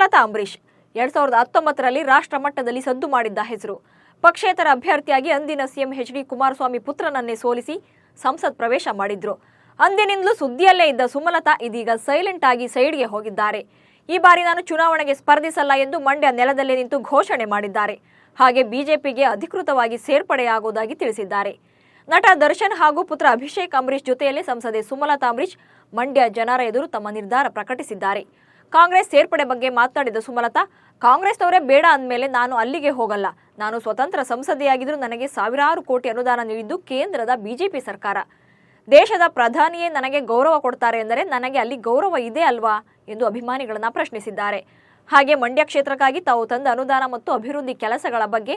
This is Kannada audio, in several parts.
ಸುಮಲತಾ ಅಂಬರೀಷ್. ಎರಡ್ ಸಾವಿರದ ಹತ್ತೊಂಬತ್ತರಲ್ಲಿ ರಾಷ್ಟ್ರ ಮಟ್ಟದಲ್ಲಿ ಸದ್ದು ಮಾಡಿದ್ದ ಹೆಸರು. ಪಕ್ಷೇತರ ಅಭ್ಯರ್ಥಿಯಾಗಿ ಅಂದಿನ ಸಿಎಂ ಎಚ್ ಡಿ ಕುಮಾರಸ್ವಾಮಿ ಪುತ್ರನನ್ನೇ ಸೋಲಿಸಿ ಸಂಸತ್ ಪ್ರವೇಶ ಮಾಡಿದ್ರು. ಅಂದಿನಿಂದಲೂ ಸುದ್ದಿಯಲ್ಲೇ ಇದ್ದ ಸುಮಲತಾ ಇದೀಗ ಸೈಲೆಂಟ್ ಆಗಿ ಸೈಡ್ಗೆ ಹೋಗಿದ್ದಾರೆ. ಈ ಬಾರಿ ನಾನು ಚುನಾವಣೆಗೆ ಸ್ಪರ್ಧಿಸಲ್ಲ ಎಂದು ಮಂಡ್ಯ ನೆಲದಲ್ಲೇ ನಿಂತು ಘೋಷಣೆ ಮಾಡಿದ್ದಾರೆ. ಹಾಗೆ ಬಿಜೆಪಿಗೆ ಅಧಿಕೃತವಾಗಿ ಸೇರ್ಪಡೆಯಾಗುವುದಾಗಿ ತಿಳಿಸಿದ್ದಾರೆ. ನಟ ದರ್ಶನ್ ಹಾಗೂ ಪುತ್ರ ಅಭಿಷೇಕ್ ಅಂಬರೀಷ್ ಜೊತೆಯಲ್ಲೇ ಸಂಸದೆ ಸುಮಲತಾ ಅಂಬರೀಶ್ ಮಂಡ್ಯ ಜನರ ಎದುರು ತಮ್ಮ ನಿರ್ಧಾರ ಪ್ರಕಟಿಸಿದ್ದಾರೆ. ಕಾಂಗ್ರೆಸ್ ಸೇರ್ಪಡೆ ಬಗ್ಗೆ ಮಾತನಾಡಿದ ಸುಮಲತಾ, ಕಾಂಗ್ರೆಸ್ನವರೇ ಬೇಡ ಅಂದಮೇಲೆ ನಾನು ಅಲ್ಲಿಗೆ ಹೋಗಲ್ಲ. ನಾನು ಸ್ವತಂತ್ರ ಸಂಸದೆಯಾಗಿದ್ದರೂ ನನಗೆ ಸಾವಿರಾರು ಕೋಟಿ ಅನುದಾನ ನೀಡಿದ್ದು ಕೇಂದ್ರದ ಬಿಜೆಪಿ ಸರ್ಕಾರ. ದೇಶದ ಪ್ರಧಾನಿಯೇ ನನಗೆ ಗೌರವ ಕೊಡ್ತಾರೆ ಎಂದರೆ ನನಗೆ ಅಲ್ಲಿ ಗೌರವ ಇದೆ ಅಲ್ವಾ ಎಂದು ಅಭಿಮಾನಿಗಳನ್ನ ಪ್ರಶ್ನಿಸಿದ್ದಾರೆ. ಹಾಗೆ ಮಂಡ್ಯ ಕ್ಷೇತ್ರಕ್ಕಾಗಿ ತಾವು ತಂದ ಅನುದಾನ ಮತ್ತು ಅಭಿವೃದ್ಧಿ ಕೆಲಸಗಳ ಬಗ್ಗೆ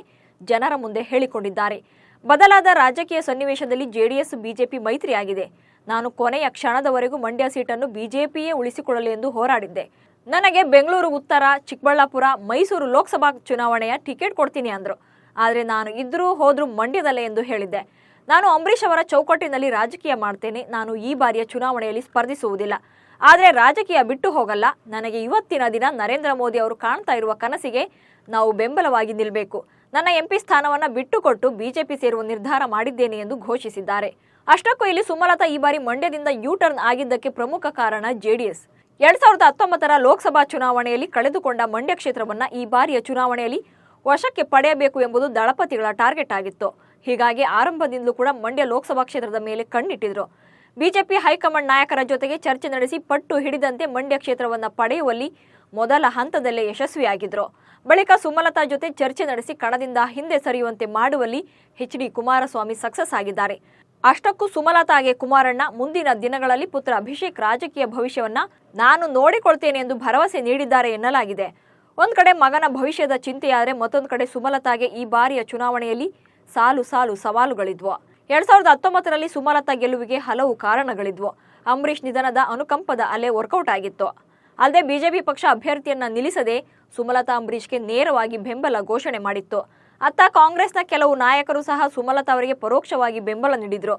ಜನರ ಮುಂದೆ ಹೇಳಿಕೊಂಡಿದ್ದಾರೆ. ಬದಲಾದ ರಾಜಕೀಯ ಸನ್ನಿವೇಶದಲ್ಲಿ ಜೆಡಿಎಸ್, ಬಿಜೆಪಿ ಮೈತ್ರಿಯಾಗಿದೆ. ನಾನು ಕೊನೆಯ ಕ್ಷಣದವರೆಗೂ ಮಂಡ್ಯ ಸೀಟನ್ನು ಬಿಜೆಪಿಯೇ ಉಳಿಸಿಕೊಳ್ಳಲಿ ಎಂದು ಹೋರಾಡಿದ್ದೆ. ನನಗೆ ಬೆಂಗಳೂರು, ಉತ್ತರ, ಚಿಕ್ಕಬಳ್ಳಾಪುರ, ಮೈಸೂರು ಲೋಕಸಭಾ ಚುನಾವಣೆಯ ಟಿಕೆಟ್ ಕೊಡ್ತೀನಿ ಅಂದರು. ಆದರೆ ನಾನು ಇದ್ರೂ ಹೋದರೂ ಮಂಡ್ಯದಲ್ಲೇ ಎಂದು ಹೇಳಿದ್ದೆ. ನಾನು ಅಂಬರೀಷ್ ಅವರ ಚೌಕಟ್ಟಿನಲ್ಲಿ ರಾಜಕೀಯ ಮಾಡ್ತೇನೆ. ನಾನು ಈ ಬಾರಿಯ ಚುನಾವಣೆಯಲ್ಲಿ ಸ್ಪರ್ಧಿಸುವುದಿಲ್ಲ. ಆದರೆ ರಾಜಕೀಯ ಬಿಟ್ಟು ಹೋಗಲ್ಲ. ನನಗೆ ಇವತ್ತಿನ ದಿನ ನರೇಂದ್ರ ಮೋದಿ ಅವರು ಕಾಣ್ತಾ ಇರುವ ಕನಸಿಗೆ ನಾವು ಬೆಂಬಲವಾಗಿ ನಿಲ್ಲಬೇಕು ನನ್ನ ಎಂಪಿ ಸ್ಥಾನವನ್ನು ಬಿಟ್ಟುಕೊಟ್ಟು ಬಿಜೆಪಿ ಸೇರುವ ನಿರ್ಧಾರ ಮಾಡಿದ್ದೇನೆ ಎಂದು ಘೋಷಿಸಿದ್ದಾರೆ. ಅಷ್ಟಕ್ಕೂ ಇಲ್ಲಿ ಸುಮಲತಾ ಈ ಬಾರಿ ಮಂಡ್ಯದಿಂದ ಯೂ ಟರ್ನ್ ಆಗಿದ್ದಕ್ಕೆ ಪ್ರಮುಖ ಕಾರಣ ಜೆಡಿಎಸ್ ಎರಡ್ ಸಾವಿರದ ಹತ್ತೊಂಬತ್ತರ ಲೋಕಸಭಾ ಚುನಾವಣೆಯಲ್ಲಿ ಕಳೆದುಕೊಂಡ ಮಂಡ್ಯ ಕ್ಷೇತ್ರವನ್ನ ಈ ಬಾರಿಯ ಚುನಾವಣೆಯಲ್ಲಿ ವಶಕ್ಕೆ ಪಡೆಯಬೇಕು ಎಂಬುದು ದಳಪತಿಗಳ ಟಾರ್ಗೆಟ್ ಆಗಿತ್ತು. ಹೀಗಾಗಿ ಆರಂಭದಿಂದಲೂ ಕೂಡ ಮಂಡ್ಯ ಲೋಕಸಭಾ ಕ್ಷೇತ್ರದ ಮೇಲೆ ಕಣ್ಣಿಟ್ಟಿದ್ರು. ಬಿಜೆಪಿ ಹೈಕಮಾಂಡ್ ನಾಯಕರ ಜೊತೆಗೆ ಚರ್ಚೆ ನಡೆಸಿ ಪಟ್ಟು ಹಿಡಿದಂತೆ ಮಂಡ್ಯ ಕ್ಷೇತ್ರವನ್ನ ಪಡೆಯುವಲ್ಲಿ ಮೊದಲ ಹಂತದಲ್ಲೇ ಯಶಸ್ವಿಯಾಗಿದ್ರು. ಬಳಿಕ ಸುಮಲತಾ ಜೊತೆ ಚರ್ಚೆ ನಡೆಸಿ ಕಣದಿಂದ ಹಿಂದೆ ಸರಿಯುವಂತೆ ಮಾಡುವಲ್ಲಿ ಎಚ್ ಡಿ ಕುಮಾರಸ್ವಾಮಿ ಸಕ್ಸಸ್ ಆಗಿದ್ದಾರೆ. ಅಷ್ಟಕ್ಕೂ ಸುಮಲತಾಗೆ ಕುಮಾರಣ್ಣ ಮುಂದಿನ ದಿನಗಳಲ್ಲಿ ಪುತ್ರ ಅಭಿಷೇಕ್ ರಾಜಕೀಯ ಭವಿಷ್ಯವನ್ನ ನಾನು ನೋಡಿಕೊಳ್ತೇನೆ ಎಂದು ಭರವಸೆ ನೀಡಿದ್ದಾರೆ ಎನ್ನಲಾಗಿದೆ. ಒಂದ್ ಕಡೆ ಮಗನ ಭವಿಷ್ಯದ ಚಿಂತೆಯಾದರೆ ಮತ್ತೊಂದು ಕಡೆ ಸುಮಲತಾಗೆ ಈ ಬಾರಿಯ ಚುನಾವಣೆಯಲ್ಲಿ ಸಾಲು ಸಾಲು ಸವಾಲುಗಳಿದ್ವು. ಎರಡ್ ಸಾವಿರದ ಹತ್ತೊಂಬತ್ತರಲ್ಲಿ ಸುಮಲತಾ ಗೆಲುವಿಗೆ ಹಲವು ಕಾರಣಗಳಿದ್ವು. ಅಂಬರೀಷ್ ನಿಧನದ ಅನುಕಂಪದ ಅಲೆ ವರ್ಕೌಟ್ ಆಗಿತ್ತು. ಅಲ್ಲದೆ ಬಿಜೆಪಿ ಪಕ್ಷ ಅಭ್ಯರ್ಥಿಯನ್ನ ನಿಲ್ಲಿಸದೆ ಸುಮಲತಾ ಅಂಬರೀಷ್ಗೆ ನೇರವಾಗಿ ಬೆಂಬಲ ಘೋಷಣೆ ಮಾಡಿತ್ತು. ಅತ್ತ ಕಾಂಗ್ರೆಸ್ನ ಕೆಲವು ನಾಯಕರು ಸಹ ಸುಮಲತಾ ಅವರಿಗೆ ಪರೋಕ್ಷವಾಗಿ ಬೆಂಬಲ ನೀಡಿದ್ರು.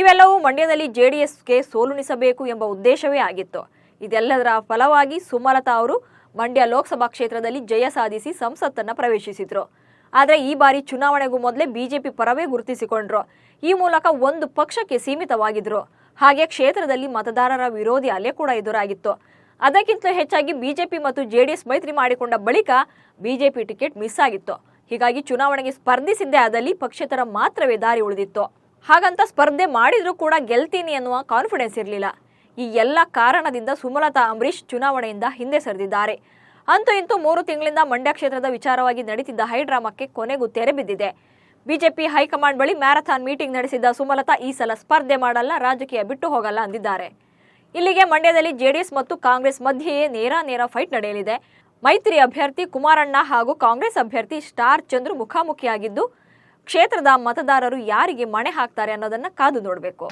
ಇವೆಲ್ಲವೂ ಮಂಡ್ಯದಲ್ಲಿ ಜೆಡಿಎಸ್ಗೆ ಸೋಲುಣಿಸಬೇಕು ಎಂಬ ಉದ್ದೇಶವೇ ಆಗಿತ್ತು. ಇದೆಲ್ಲದರ ಫಲವಾಗಿ ಸುಮಲತಾ ಅವರು ಮಂಡ್ಯ ಲೋಕಸಭಾ ಕ್ಷೇತ್ರದಲ್ಲಿ ಜಯ ಸಾಧಿಸಿ ಸಂಸತ್ತನ್ನು ಪ್ರವೇಶಿಸಿದ್ರು. ಆದರೆ ಈ ಬಾರಿ ಚುನಾವಣೆಗೂ ಮೊದಲೇ ಬಿಜೆಪಿ ಪರವೇ ಗುರುತಿಸಿಕೊಂಡ್ರು. ಈ ಮೂಲಕ ಒಂದು ಪಕ್ಷಕ್ಕೆ ಸೀಮಿತವಾಗಿದ್ರು. ಹಾಗೆ ಕ್ಷೇತ್ರದಲ್ಲಿ ಮತದಾರರ ವಿರೋಧಿ ಅಲೆ ಕೂಡ ಎದುರಾಗಿತ್ತು. ಅದಕ್ಕಿಂತ ಹೆಚ್ಚಾಗಿ ಬಿಜೆಪಿ ಮತ್ತು ಜೆಡಿಎಸ್ ಮೈತ್ರಿ ಮಾಡಿಕೊಂಡ ಬಳಿಕ ಬಿಜೆಪಿ ಟಿಕೆಟ್ ಮಿಸ್ ಆಗಿತ್ತು. ಹೀಗಾಗಿ ಚುನಾವಣೆಗೆ ಸ್ಪರ್ಧಿಸಿದ್ದೇ ಆದಲ್ಲಿ ಪಕ್ಷೇತರ ಮಾತ್ರವೇ ದಾರಿ ಉಳಿದಿತ್ತು. ಹಾಗಂತ ಸ್ಪರ್ಧೆ ಮಾಡಿದರೂ ಕೂಡ ಗೆಲ್ತೀನಿ ಅನ್ನುವ ಕಾನ್ಫಿಡೆನ್ಸ್ ಇರಲಿಲ್ಲ. ಈ ಎಲ್ಲ ಕಾರಣದಿಂದ ಸುಮಲತಾ ಅಂಬರೀಶ್ ಚುನಾವಣೆಯಿಂದ ಹಿಂದೆ ಸರಿದಿದ್ದಾರೆ. ಅಂತೂ ಇಂತೂ ಮೂರು ತಿಂಗಳಿಂದ ಮಂಡ್ಯ ಕ್ಷೇತ್ರದ ವಿಚಾರವಾಗಿ ನಡೀತಿದ್ದ ಹೈಡ್ರಾಮಕ್ಕೆ ಕೊನೆಗೂ ತೆರೆ ಬಿದ್ದಿದೆ. ಬಿಜೆಪಿ ಹೈಕಮಾಂಡ್ ಬಳಿ ಮ್ಯಾರಥಾನ್ ಮೀಟಿಂಗ್ ನಡೆಸಿದ್ದ ಸುಮಲತಾ ಈ ಸಲ ಸ್ಪರ್ಧೆ ಮಾಡಲ್ಲ, ರಾಜಕೀಯ ಬಿಟ್ಟು ಹೋಗಲ್ಲ ಅಂದಿದ್ದಾರೆ. ಇಲ್ಲಿಗೆ ಮಂಡ್ಯದಲ್ಲಿ ಜೆಡಿಎಸ್ ಮತ್ತು ಕಾಂಗ್ರೆಸ್ ಮಧ್ಯೆಯೇ ನೇರ ನೇರ ಫೈಟ್ ನಡೆಯಲಿದೆ. ಮೈತ್ರಿ ಅಭ್ಯರ್ಥಿ ಕುಮಾರಣ್ಣ ಹಾಗೂ ಕಾಂಗ್ರೆಸ್ ಅಭ್ಯರ್ಥಿ ಸ್ಟಾರ್ ಚಂದ್ರು ಮುಖಾಮುಖಿಯಾಗಿದ್ದು, ಕ್ಷೇತ್ರದ ಮತದಾರರು ಯಾರಿಗೆ ಮಣೆ ಹಾಕ್ತಾರೆ ಅನ್ನೋದನ್ನ ಕಾದು ನೋಡಬೇಕು.